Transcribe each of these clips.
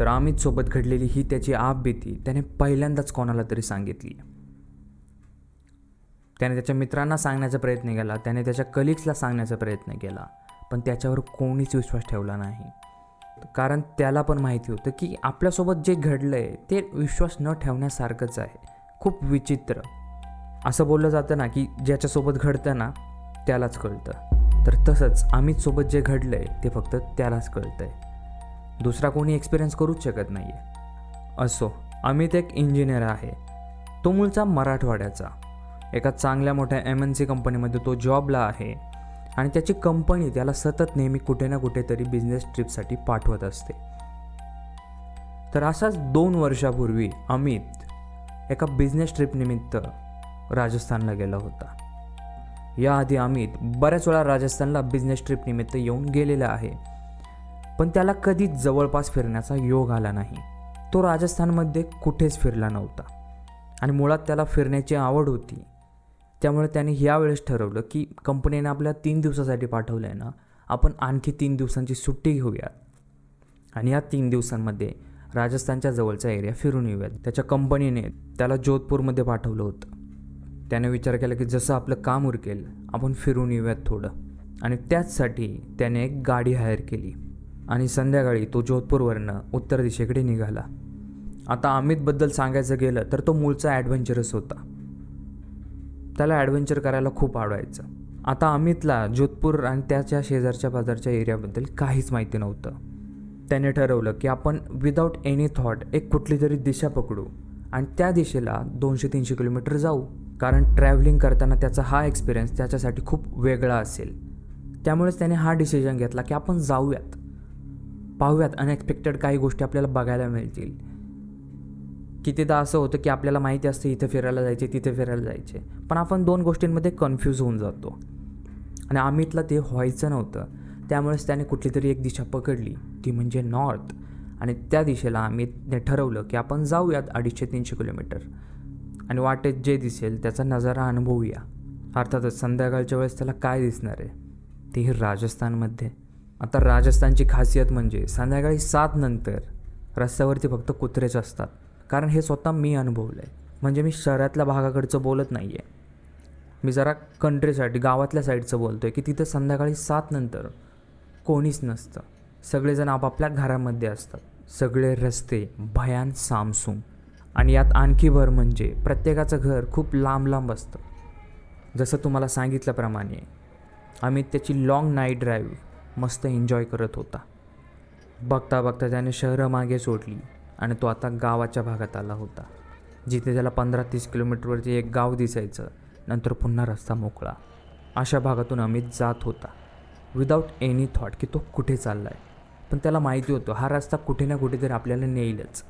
तर अमितसोबत घडलेली ही त्याची आपबीती त्याने पहिल्यांदाच कोणाला तरी सांगितली. त्याने त्याच्या मित्रांना सांगण्याचा प्रयत्न केला त्याने त्याच्या कलिग्सला सांगण्याचा प्रयत्न केला पण त्याच्यावर कोणीच विश्वास ठेवला नाही. कारण त्याला पण माहिती होतं की आपल्यासोबत जे घडलं आहे ते विश्वास न ठेवण्यासारखंच आहे. खूप विचित्र. असं बोललं जातं ना की ज्याच्यासोबत घडतं ना त्यालाच कळतं. तर तसंच अमितसोबत जे घडलं आहे ते फक्त त्यालाच कळतं आहे दुसरा कोणी एक्सपिरियन्स करूच शकत नाही आहे असो अमित एक इंजिनियर आहे. तो मूळचा मराठवाड्याचा. एका चांगल्या मोठ्या एम एन सी कंपनीमध्ये तो जॉबला आहे आणि त्याची कंपनी त्याला सतत नेहमी कुठे ना कुठेतरी बिझनेस ट्रिपसाठी पाठवत असते. तर असाच दोन वर्षापूर्वी अमित एका बिझनेस ट्रिपनिमित्त राजस्थानला गेला होता. याआधी अमित बऱ्याच वेळा राजस्थानला बिझनेस ट्रिपनिमित्त येऊन गेलेला आहे. पण त्याला कधीच जवळपास फिरण्याचा योग आला नाही. तो राजस्थानमध्ये कुठेच फिरला नव्हता. आणि मुळात त्याला फिरण्याची आवड होती. त्यामुळे त्याने यावेळेस ठरवलं की कंपनीने आपल्या तीन दिवसासाठी पाठवलं आहे ना आपण आणखी तीन दिवसांची सुट्टी घेऊयात आणि या तीन दिवसांमध्ये राजस्थानच्या जवळचा एरिया फिरून येऊयात. त्याच्या कंपनीने त्याला जोधपूरमध्ये पाठवलं होतं. त्याने विचार केला की जसं आपलं काम उरकेल आपण फिरून येऊयात थोडं. आणि त्याचसाठी त्याने एक गाडी हायर केली. आणि संध्याकाळी तो जोधपूरवरनं उत्तर दिशेकडे निघाला. आता अमितबद्दल सांगायचं गेलं तर तो मूळचा ॲडव्हेंचरस होता. त्याला ॲडव्हेंचर करायला खूप आवडायचं. आता अमितला जोधपूर आणि त्याच्या शेजारच्या बाजारच्या एरियाबद्दल काहीच माहिती नव्हतं. त्याने ठरवलं की आपण विदाऊट एनी थॉट एक कुठली तरी दिशा पकडू आणि त्या दिशेला दोनशे तीनशे किलोमीटर जाऊ. कारण ट्रॅव्हलिंग करताना त्याचा हा एक्सपिरियन्स त्याच्यासाठी खूप वेगळा असेल. त्यामुळेच त्याने हा डिसिजन घेतला की आपण जाऊयात. पाहूयात अनएक्सपेक्टेड काही गोष्टी आपल्याला बघायला मिळतील. कितीदा असं होतं की आपल्याला माहिती असतं इथं फिरायला जायचे तिथे फिरायला जायचे. पण आपण दोन गोष्टींमध्ये कन्फ्यूज होऊन जातो. आणि अमितला ते व्हायचं नव्हतं. त्यामुळेच त्याने कुठली तरी एक दिशा पकडली. ती म्हणजे नॉर्थ आणि त्या दिशेला अमितने ठरवलं की आपण जाऊयात अडीचशे तीनशे किलोमीटर. आणि वाटेत जे दिसेल त्याचा नजारा अनुभवूया. अर्थातच संध्याकाळच्या वेळेस त्याला काय दिसणार आहे? तेही राजस्थानमध्ये. आता राजस्थानची खासियत म्हणजे संध्याकाळी सात नंतर रस्त्यावरती फक्त कुत्रेच असतात. कारण हे स्वतः मी अनुभवलं आहे म्हणजे मी शहरातल्या भागाकडचं बोलत नाही आहे मी जरा कंट्रीसाठी गावातल्या साईडचं बोलतो आहे की तिथं संध्याकाळी सात नंतर कोणीच नसतं. सगळेजण आपापल्या घरामध्ये असतात. सगळे रस्ते भयान सामसूम. आणि यात आणखी भर म्हणजे प्रत्येकाचं घर खूप लांब लांब असतं. जसं तुम्हाला सांगितल्याप्रमाणे आम्ही त्याची लाँग नाईट ड्राईव्ह मस्त एन्जॉय करत होता. बघता बघता त्याने शहरं मागे सोडली आणि तो आता गावाच्या भागात आला होता. जिथे त्याला पंधरा तीस किलोमीटरवरती एक गाव दिसायचं नंतर पुन्हा रस्ता मोकळा. अशा भागातून अमित जात होता. विदाऊट एनी थॉट की तो कुठे चालला आहे पण त्याला माहिती होतं हा रस्ता कुठे ना कुठेतरी आपल्याला नेईलच.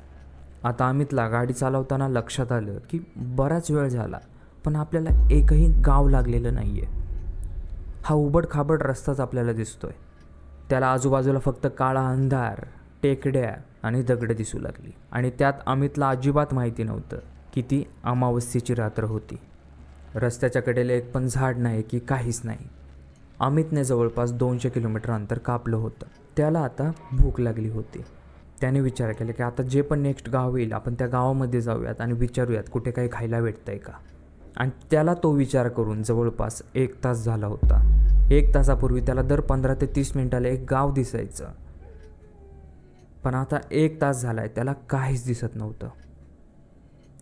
आता अमितला गाडी चालवताना लक्षात आलं की बराच वेळ झाला पण आपल्याला एकही गाव लागलेलं नाही आहे हा उबड खाबड रस्ताच आपल्याला दिसतोय. त्याला आजूबाजूला फक्त काळा अंधार टेकड्या आणि दगडं दिसू लागली. आणि त्यात अमितला अजिबात माहिती नव्हतं की ती अमावस्येची रात्र होती. रस्त्याच्या कडेला एक पण झाड नाही की काहीच नाही. अमितने जवळपास दोनशे किलोमीटर अंतर कापलं होतं. त्याला आता भूक लागली होती. त्याने विचार केला की आता जे पण नेक्स्ट गाव येईल आपण त्या गावामध्ये जाऊयात आणि विचारूयात कुठे काही खायला भेटतं आहे का. आणि त्याला तो विचार करून जवळपास एक तास झाला होता. एक तासापूर्वी त्याला दर पंधरा ते तीस मिनिटाला एक गाव दिसायचं. पण आता एक तास झाला आहे त्याला काहीच दिसत नव्हतं.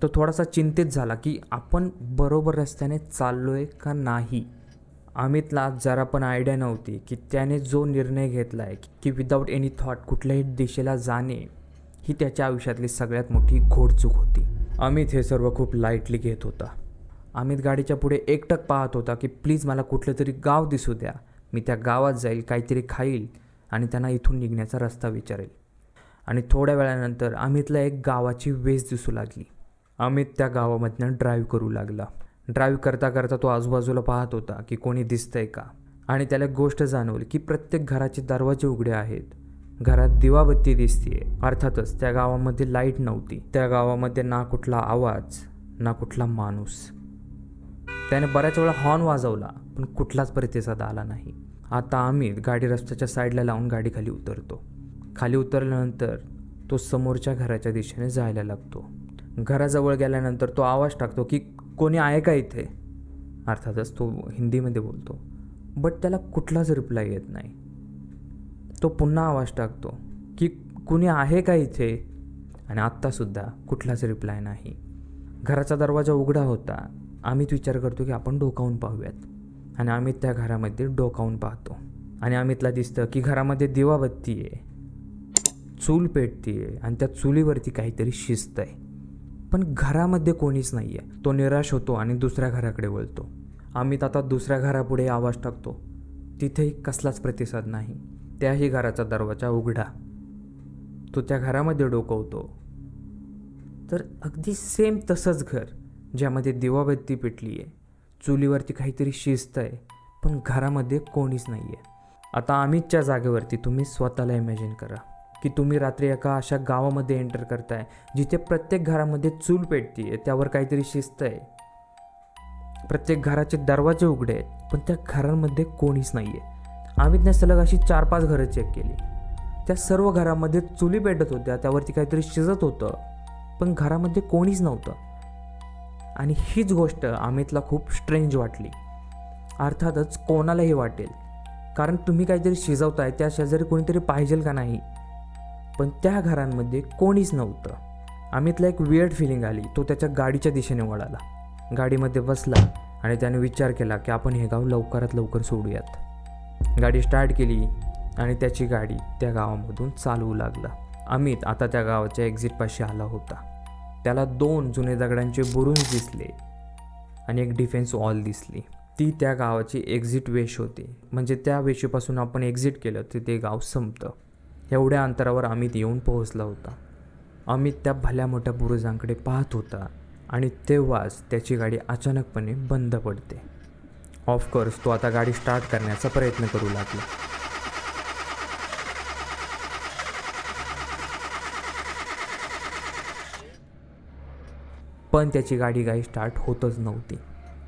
तो थोडासा चिंतित झाला की आपण बरोबर रस्त्याने चाललो आहे का नाही? अमितला जरा पण आयडिया नव्हती की त्याने जो निर्णय घेतला आहे की विदाऊट एनी थॉट कुठल्याही दिशेला जाणे ही त्याच्या आयुष्यातली सगळ्यात मोठी घोडचूक होती. अमित हे सर्व खूप लाईटली घेत होता. अमित गाडीच्या पुढे एकटक पाहत होता की प्लीज मला कुठलं तरी गाव दिसू द्या. मी त्या गावात जाईल काहीतरी खाईल आणि त्यांना इथून निघण्याचा रस्ता विचारेल. आणि थोड्या वेळानंतर अमितला एक गावाची वेस दिसू लागली. अमित त्या गावामधनं ड्राईव्ह करू लागला. ड्राईव्ह करता करता तो आजूबाजूला पाहत होता की कोणी दिसतंय का? आणि त्याला गोष्ट जाणवली की प्रत्येक घराचे दरवाजे उघडे आहेत. घरात दिवाबत्ती दिसतीये. अर्थातच त्या गावामध्ये लाइट नव्हती. त्या गावामध्ये ना कुठला आवाज ना कुठला माणूस. त्याने बऱ्याच वेळा हॉर्न वाजवला पण कुठलाच प्रतिसाद आला नाही. आता आम्ही गाडी रस्त्याच्या साईडला लावून गाडी खाली उतरतो. खाली उतरल्यानंतर तो समोरच्या घराच्या दिशेने जायला लागतो. घराजवळ गेल्यानंतर तो आवाज टाकतो की कोणी आहे का इथे? अर्थातच तो हिंदीमध्ये बोलतो. बट त्याला कुठलाच रिप्लाय येत नाही. तो पुन्हा आवाज टाकतो की कुणी आहे का इथे? आणि आत्तासुद्धा कुठलाच रिप्लाय नाही. घराचा दरवाजा उघडा होता. आम्हीच विचार करतो की आपण डोकावून पाहूयात. आणि आम्ही त्या घरामध्ये डोकावून पाहतो. आणि अमितला दिसतं की घरामध्ये दिवाबत्ती आहे. चूल पेटती आहे आणि त्या चुलीवरती काहीतरी शिस्त आहे पण घरामध्ये कोणीच नाही आहे तो निराश होतो आणि दुसऱ्या घराकडे वळतो. अमित आता दुसऱ्या घरापुढे आवाज टाकतो. तिथेही कसलाच प्रतिसाद नाही. त्याही घराचा दरवाजा उघडा. तो त्या घरामध्ये डोकवतो. तर अगदी सेम तसंच घर. ज्यामध्ये दिवाबत्ती पेटली आहे चुलीवरती काहीतरी शिस्त आहे पण घरामध्ये कोणीच नाही आहे आता अमितच्या जागेवरती तुम्ही स्वतःला इमॅजिन करा. की तुम्ही रात्री एका अशा गावामध्ये एंटर करताय जिथे प्रत्येक घरामध्ये चूल पेटती आहे त्यावर काहीतरी शिस्त आहे प्रत्येक घराचे दरवाजे उघडे आहेत पण त्या घरांमध्ये कोणीच नाही आहे अमितने सलग अशी चार पाच घरं चेक केली. त्या सर्व घरामध्ये चुली पेटत होत्या त्यावरती काहीतरी शिजत होतं पण घरामध्ये कोणीच नव्हतं. आणि हीच गोष्ट अमितला खूप स्ट्रेंज वाटली. अर्थातच कोणालाही वाटेल. कारण तुम्ही काहीतरी शिजवताय त्या शेजारी कोणीतरी पाहिजेल का नाही? पण त्या घरांमध्ये कोणीच नव्हतं. अमितला एक वियर्ड फिलिंग आली. तो त्याच्या गाडीच्या दिशेने वळाला. गाडीमध्ये बसला आणि त्याने विचार केला की आपण हे गाव लवकरात लवकर सोडूयात. गाडी स्टार्ट केली आणि त्याची गाडी त्या गावामधून चालवू लागला. अमित आता त्या गावाच्या एक्झिटपाशी आला होता. त्याला दोन जुने दगडांचे बुरुंज दिसले आणि एक डिफेन्स वॉल दिसली. ती त्या गावाची एक्झिट वेश होती. म्हणजे त्या वेशीपासून आपण एक्झिट केलं तर ते गाव संपतं. एवढ्या अंतरावर अमित येऊन पोहोचला होता. अमित त्या भल्या मोठ्या बुरुजांकडे पाहत होता आणि तेव्हाच त्याची गाडी अचानकपणे बंद पडते. ऑफकोर्स तो आता गाडी स्टार्ट करण्याचा प्रयत्न करू लागला. पण त्याची गाडी काही स्टार्ट होतच नव्हती.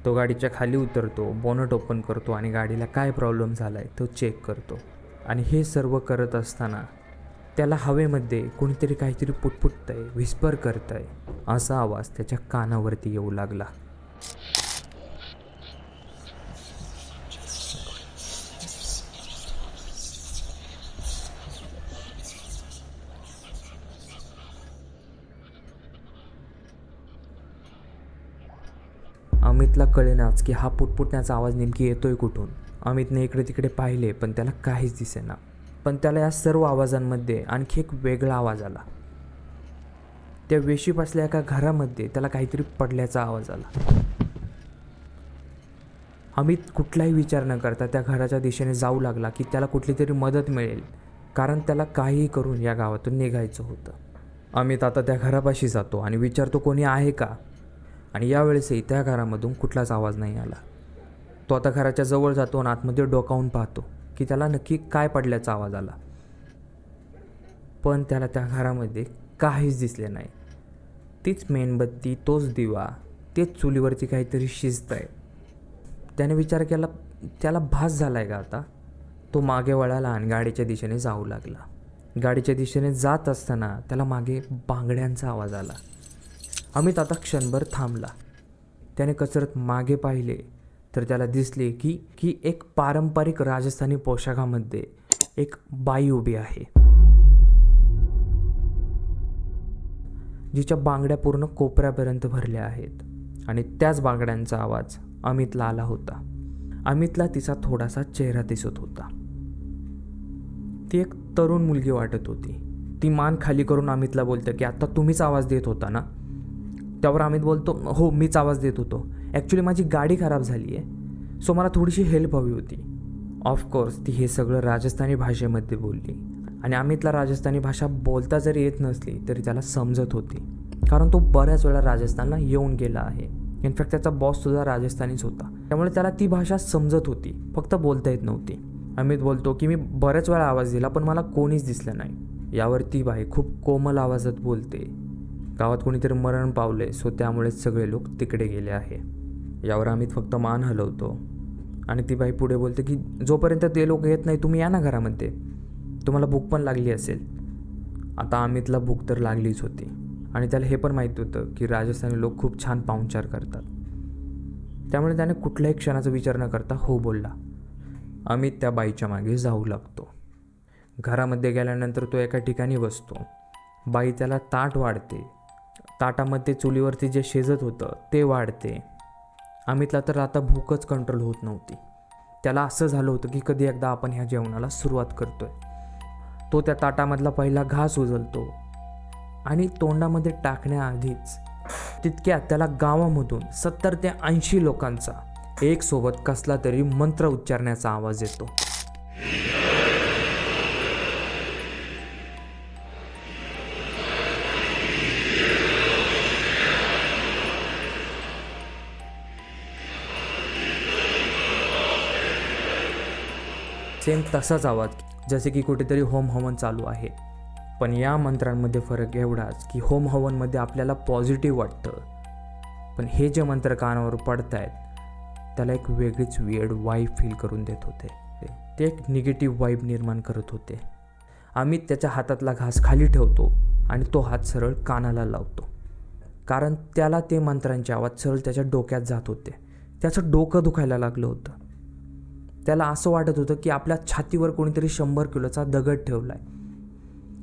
तो गाडीच्या खाली उतरतो बोनट ओपन करतो आणि गाडीला काय प्रॉब्लेम झाला आहे तो चेक करतो. आणि हे सर्व करत असताना त्याला हवेमध्ये कोणीतरी काहीतरी पुटपुटतं आहे व्हिस्पर करतं आहे असा आवाज त्याच्या कानावरती येऊ लागला. अमितला कळेनाच की हा पुटपुटण्याचा आवाज नेमकी येतोय कुठून. अमितने इकडे तिकडे पाहिले पण त्याला काहीच दिसेना. पण त्याला या सर्व आवाजांमध्ये आणखी एक वेगळा आवाज आला. त्या वेशीप असल्या एका घरामध्ये त्याला काहीतरी पडल्याचा आवाज आला. अमित कुठलाही विचार न करता त्या घराच्या दिशेने जाऊ लागला की त्याला कुठली तरी मदत मिळेल कारण त्याला काहीही करून या गावातून निघायचं होतं. अमित आता त्या घरापाशी जातो आणि विचारतो कोणी आहे का? आणि यावेळेसही त्या घरामधून कुठलाच आवाज नाही आला. तो आता घराच्या जवळ जातो आणि आतमध्ये डोकावून पाहतो की त्याला नक्की काय पडल्याचा आवाज आला. पण त्याला त्या घरामध्ये काहीच दिसले नाही. तीच मेणबत्ती तोच दिवा तेच चुलीवरती काहीतरी शिजत आहे त्याने विचार केला त्याला भास झाला आहे का आता? तो मागे वळाला आणि गाडीच्या दिशेने जाऊ लागला. गाडीच्या दिशेने जात असताना त्याला मागे बांगड्यांचा आवाज आला. अमित आता क्षणभर थांबला. त्याने कचरत मागे पाहिले तर त्याला दिसले की की एक पारंपरिक राजस्थानी पोशाखामध्ये एक बाई उभी आहे. जिच्या बांगड्या पूर्ण कोपऱ्यापर्यंत भरल्या आहेत आणि त्याच बांगड्यांचा आवाज अमितला आला होता. अमितला तिचा थोडासा चेहरा दिसत होता. ती एक तरुण मुलगी वाटत होती. ती मान खाली करून अमितला बोलतं की आता तुम्हीच आवाज देत होता ना? त्यावर अमित बोलतो हो मीच आवाज देत होतो. ॲक्च्युली माझी गाडी खराब झाली आहे सो मला थोडीशी हेल्प हवी होती. ऑफकोर्स ती हे सगळं राजस्थानी भाषेमध्ये बोलली. आणि अमितला राजस्थानी भाषा बोलता जरी येत नसली तरी त्याला समजत होती. कारण तो बऱ्याच वेळा राजस्थानला येऊन गेला आहे. इनफॅक्ट त्याचा बॉससुद्धा राजस्थानीच होता. त्यामुळे त्याला ती भाषा समजत होती. फक्त बोलता येत नव्हती. अमित बोलतो की मी बऱ्याच वेळा आवाज दिला पण मला कोणीच दिसलं नाही. यावर ती बाई खूप कोमल आवाजात बोलते. गावात कोणीतरी मरण पावले सो त्यामुळेच सगळे लोक तिकडे गेले आहे. यावर अमित फक्त मान हलवतो. आणि ती बाई पुढे बोलते की जोपर्यंत ते लोक येत नाही तुम्ही या ना घरामध्ये. तुम्हाला भूक पण लागली असेल. आता अमितला भूक तर लागलीच होती. आणि त्याला हे पण माहीत होतं की राजस्थानी लोक खूप छान पाहुणचार करतात. त्यामुळे त्याने कुठल्याही क्षणाचा विचार न करता हो बोलला. अमित त्या बाईच्या मागे जाऊ लागतो. घरामध्ये गेल्यानंतर तो एका ठिकाणी बसतो. बाई त्याला ताट वाढते. ताटामध्ये चुलीवरती जे शिजत होतं ते वाढते. अमितला तर आता भूकच कंट्रोल होत नव्हती. त्याला असं झालं होतं की कधी एकदा आपण ह्या जेवणाला सुरुवात करतोय. तो त्या ताटामधला पहिला घास उजलतो आणि तोंडामध्ये टाकण्याआधीच तितक्यात त्याला गावामधून सत्तर ते ऐंशी लोकांचा एक सोबत कसला तरी मंत्र उच्चारण्याचा आवाज येतो. सेम तसाच आवाज जसे की कुठेतरी होम हवन चालू आहे. पण या मंत्रांमध्ये फरक एवढाच की होम हवनमध्ये आपल्याला पॉझिटिव्ह वाटतं. पण हे जे मंत्र कानावर पडत आहेत त्याला एक वेगळीच वेड वाईब फील करून देत होते. ते- एक निगेटिव्ह वाईब निर्माण करत होते. आम्ही त्याच्या हातातला घास खाली ठेवतो आणि तो हात सरळ कानाला लावतो. कारण त्याला ते मंत्रांचे आवाज सरळ त्याच्या डोक्यात जात होते. त्याचं डोकं दुखायला लागलं होतं. त्याला असं वाटत होतं की आपल्या छातीवर कोणीतरी शंभर किलोचा दगड ठेवला आहे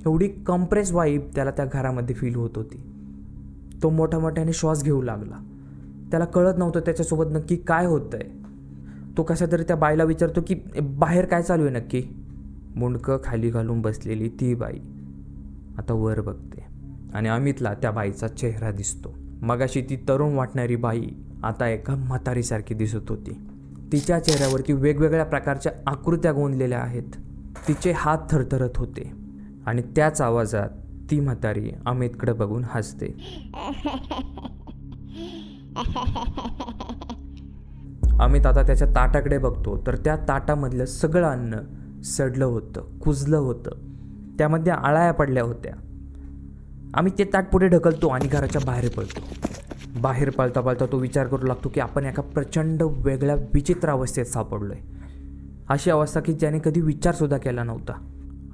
एवढी कंप्रेस वाईब त्याला त्या घरामध्ये फील होत होती. तो मोठ्या मोठ्याने श्वास घेऊ लागला. त्याला कळत नव्हतं त्याच्यासोबत नक्की काय होतं आहे तो कशातरी त्या बाईला विचारतो की बाहेर काय चालू आहे नक्की? मुंडकं खाली घालून बसलेली ती बाई आता वर बघते. आणि अमितला त्या बाईचा चेहरा दिसतो. मगाशी ती तरुण वाटणारी बाई आता एका म्हातारीसारखी दिसत होती. तिच्या चेहऱ्यावरती वेगवेगळ्या प्रकारच्या आकृत्या गोंदलेल्या आहेत. तिचे हात थरथरत होते आणि त्याच आवाजात ती म्हातारी अमितकडे बघून हसते. अमित आता त्याच्या ताटाकडे बघतो तर त्या ताटामधलं सगळं अन्न सडलं होतं कुजलं होतं. त्यामध्ये आळाया पडल्या होत्या. आम्ही ते ताट पुढे ढकलतो आणि घराच्या बाहेर पडतो. बाहेर पळता पळता तो विचार करू लागतो की आपण एका प्रचंड वेगळ्या विचित्र अवस्थेत सापडलोय. अशी अवस्था की ज्याने कधी विचारसुद्धा केला नव्हता.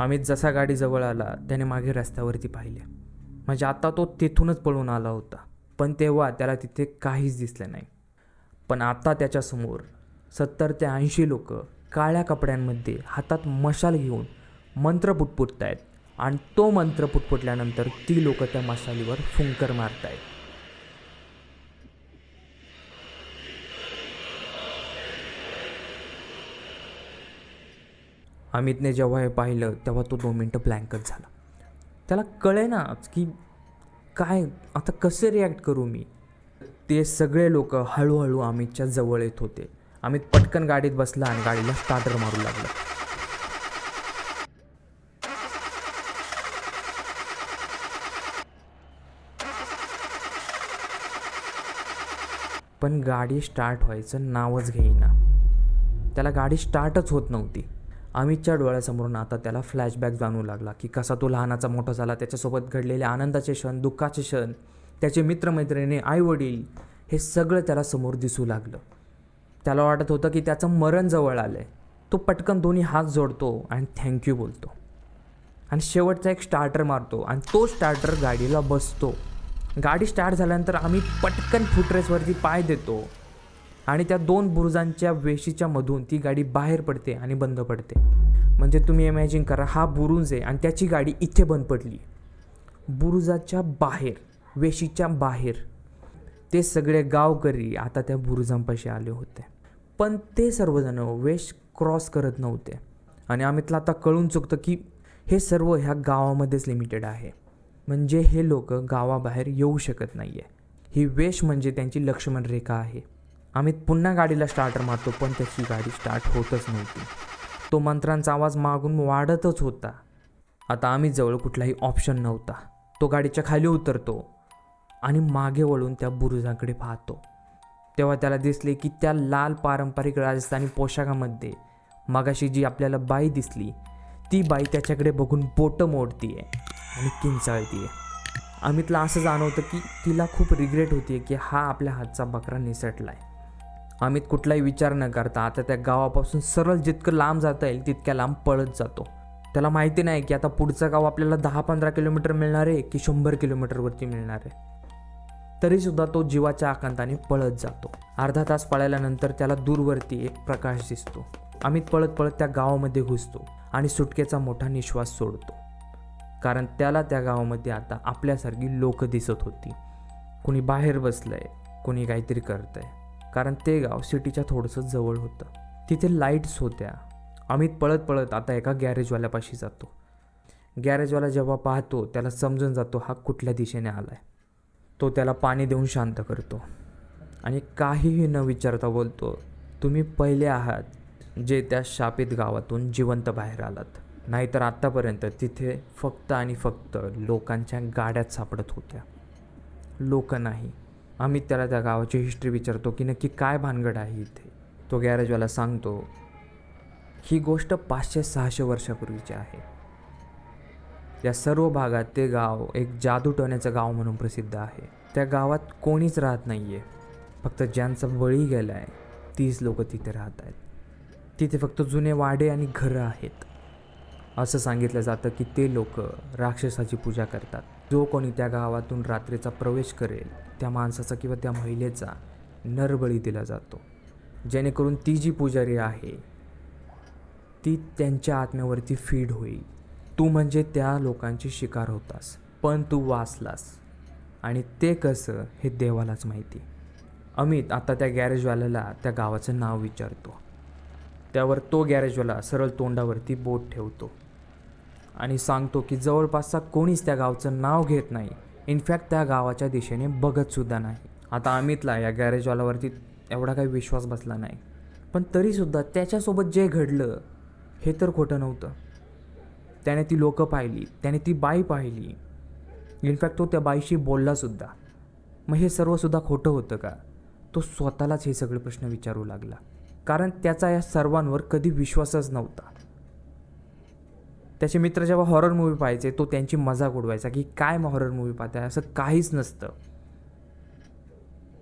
अमित जसा गाडी जवळ आला त्याने मागे रस्त्यावरती पाहिले. म्हणजे आता तो तिथूनच पळून आला होता. पण तेव्हा त्याला तिथे काहीच दिसलं नाही. पण आता त्याच्यासमोर सत्तर ते ऐंशी लोक काळ्या कपड्यांमध्ये हातात मशाल घेऊन मंत्र पुटपुटत आहेत आणि तो मंत्र पुटपुटल्यानंतर ती लोक त्या मशालीवर फुंकर मारतायत. अमितने जेव्हा हे पाहिलं तेव्हा तो दोन मिनटं ब्लँकच झाला. त्याला कळे ना की काय आता कसे रिॲक्ट करू मी? ते सगळे लोक हळूहळू अमितच्या जवळ येत होते. अमित पटकन गाडीत बसला आणि गाडीला स्टार्टर मारू लागला. पण गाडी स्टार्ट व्हायचं नावच घेईना. त्याला गाडी स्टार्टच होत नव्हती. अमितच्या डोळ्यासमोरून आता त्याला फ्लॅशबॅक जाणू लागला की कसा तो लहानाचा मोठा झाला त्याच्यासोबत घडलेले आनंदाचे क्षण दुःखाचे क्षण त्याचे मित्रमैत्रिणी आईवडील हे सगळं त्याला समोर दिसू लागलं. त्याला वाटत होतं की त्याचं मरण जवळ आलं आहे तो पटकन दोन्ही हात जोडतो आणि थँक्यू बोलतो. आणि शेवटचा एक स्टार्टर मारतो आणि तो स्टार्टर गाडीला बसतो. गाडी स्टार्ट झाल्यानंतर आम्ही पटकन फुटरेसवरती पाय देतो. आणि त्या दोन बुरुजांच्या वेशीच्या मधून ती गाडी बाहेर पडते आणि बंद पडते. म्हणजे तुम्ही इमॅजिन करा हा बुरुज आहे आणि त्याची गाडी इथे बंद पडली. बुरुजाच्या बाहेर वेशीच्या बाहेर ते सगळे गावकरी आता त्या बुरुजांपाशी आले होते. पण ते सर्वजण वेश क्रॉस करत नव्हते. आणि अमितला आता कळून चुकतं की हे सर्व ह्या गावामध्येच लिमिटेड आहे. म्हणजे हे लोक गावाबाहेर येऊ शकत नाही आहे ही वेश म्हणजे त्यांची लक्ष्मण रेखा आहे. अमित पुन्हा गाडीला स्टार्टर मारतो पण त्याची गाडी स्टार्ट होतच नव्हती. तो मंत्रांचा आवाज मागून वाढतच होता. आता आम्ही जवळ कुठलाही ऑप्शन नव्हता. तो गाडीच्या खाली उतरतो आणि मागे वळून त्या बुरुजाकडे पाहतो. तेव्हा त्याला दिसले की त्या लाल पारंपरिक राजस्थानी पोशाखामध्ये मगाशी जी आपल्याला बाई दिसली ती बाई त्याच्याकडे बघून बोटं मोडतीये आणि किंचाळतीये. अमितला असं जाणवतं की तिला खूप रिग्रेट होतीये की हा आपल्या हातचा बकरा निसटलाय. अमित कुठलाही विचार न करता आता त्या गावापासून सरळ जितकं लांब जाता येईल तितक्या लांब पळत जातो. त्याला माहिती नाही की आता पुढचं गाव आपल्याला दहा पंधरा किलोमीटर मिळणार आहे की शंभर किलोमीटरवरती मिळणार आहे. तरीसुद्धा तो जीवाच्या आकांताने पळत जातो. अर्धा तास पळाल्यानंतर त्याला दूरवरती एक प्रकाश दिसतो. अमित पळत पळत त्या गावामध्ये घुसतो आणि सुटकेचा मोठा निश्वास सोडतो. कारण त्याला त्या गावामध्ये आता आपल्यासारखी लोक दिसत होती. कुणी बाहेर बसलंय कुणी काहीतरी करतंय. कारण ते गाव सिटीच्या थोडंसं जवळ होतं. तिथे लाईट्स होत्या. अमित पळत पळत आता एका गॅरेजवाल्यापाशी जातो. गॅरेजवाला जेव्हा पाहतो त्याला समजून जातो हा कुठल्या दिशेने आला आहे तो त्याला पाणी देऊन शांत करतो आणि काहीही न विचारता बोलतो तुम्ही पहिले आहात जे त्या शापित गावातून जिवंत बाहेर आलात. नाहीतर आत्तापर्यंत तिथे फक्त आणि फक्त लोकांच्या गाड्यात सापडत होत्या. लोक नाही. आम्ही त्याला त्या गावाची हिस्ट्री विचारतो की नक्की काय भानगड आहे इथे? तो गॅरेजवाला सांगतो ही गोष्ट पाचशे सहाशे वर्षापूर्वीची आहे. या सर्व भागात ते गाव एक जादू टोण्याचं गाव म्हणून प्रसिद्ध आहे. त्या गावात कोणीच राहत नाही आहे फक्त ज्यांचा बळी गेला आहे तीच लोक तिथे राहत आहेत. तिथे फक्त जुने वाडे आणि घरं आहेत. असं सांगितलं जातं की ते लोक राक्षसाची पूजा करतात. जो कोणी त्या गावातून रात्रीचा प्रवेश करेल त्या माणसाचा किंवा त्या महिलेचा नरबळी दिला जातो. जेणेकरून ती जी पुजारी आहे ती त्यांच्या आत्म्यावरती फीड होईल. तू म्हणजे त्या लोकांची शिकार होतास पण तू वाचलास. आणि ते कसं हे देवालाच माहिती. अमित आता त्या गॅरेजवाल्याला त्या गावाचं नाव विचारतो. त्यावर तो गॅरेजवाला सरळ तोंडावरती बोट ठेवतो. आणि सांगतो की जवळपासचा कोणीच त्या गावचं नाव घेत नाही. इनफॅक्ट त्या गावाच्या दिशेने बघतसुद्धा नाही. आता अमितला या गॅरेजवाल्यावरती एवढा काही विश्वास बसला नाही. पण तरीसुद्धा त्याच्यासोबत जे घडलं हे तर खोटं नव्हतं. त्याने ती लोकं पाहिली त्याने ती बाई पाहिली. इनफॅक्ट तो त्या बाईशी बोललासुद्धा मग हे सर्वसुद्धा खोटं होतं का? तो स्वतःलाच हे सगळे प्रश्न विचारू लागला. कारण त्याचा या सर्वांवर कधी विश्वासच नव्हता. त्याचे मित्र जेव्हा हॉरर मूवी पाहायचे तो त्यांची मजाक उडवायचा की काय मग हॉरर मूवी पाहताय? असं काहीच नसतं.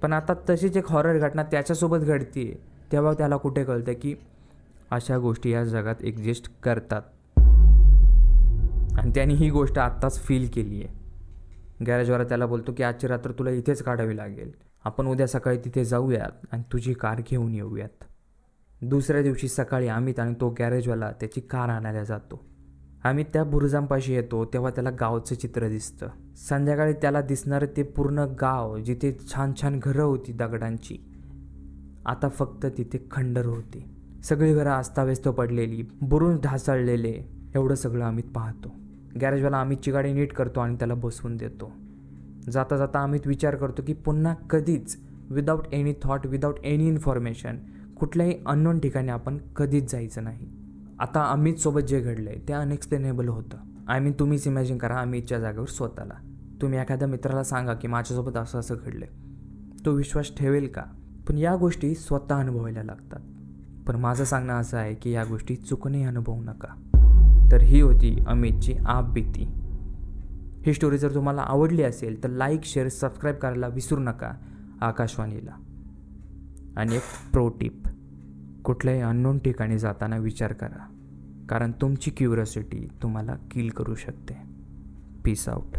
पण आता तशीच एक हॉरर घटना त्याच्यासोबत घडते तेव्हा त्याला कुठे कळतं की अशा गोष्टी या जगात एक्झिस्ट करतात. आणि त्याने ही गोष्ट आत्ताच फील केली आहे गॅरेजवाला त्याला बोलतो की आजची रात्र तुला इथेच काढावी लागेल. आपण उद्या सकाळी तिथे जाऊयात आणि तुझी कार घेऊन येऊयात. दुसऱ्या दिवशी सकाळी अमित आणि तो गॅरेजवाला त्याची कार आणायला जातो. आम्ही त्या बुरुजांपाशी येतो तेव्हा त्याला गावचं चित्र दिसतं. संध्याकाळी त्याला दिसणारं ते पूर्ण गाव जिथे छान छान घरं होती दगडांची आता फक्त तिथे खंडर होती. सगळी घरं अस्ताव्यस्त पडलेली बुरुज ढासळलेले एवढं सगळं अमित पाहतो. गॅरेजवाला अमितची गाडी नीट करतो आणि त्याला बसवून देतो. जाता जाता अमित विचार करतो की पुन्हा कधीच without any thought without any information कुठल्याही अननोन ठिकाणी आपण कधीच जायचं नाही. आता अमितसोबत जे घडलं आहे ते अनएक्सप्लेनेबल होतं. आय मीन तुम्हीच इमॅजिन करा अमितच्या जागेवर स्वतःला. तुम्ही एखाद्या मित्राला सांगा की माझ्यासोबत असं असं घडलं आहे तो विश्वास ठेवेल का? पण या गोष्टी स्वतः अनुभवायला लागतात. पण माझं सांगणं असं आहे की या गोष्टी चुकूनही अनुभवू नका. तर ही होती अमितची आप भीती ही स्टोरी जर तुम्हाला आवडली असेल तर लाईक शेअर सबस्क्राईब करायला विसरू नका आकाशवाणीला. आणि एक प्रो टिप कुठल्याही अननोन ठिकाणी जाताना विचार करा. कारण तुमची क्युरिओसिटी तुम्हाला किल करू शकते. Peace out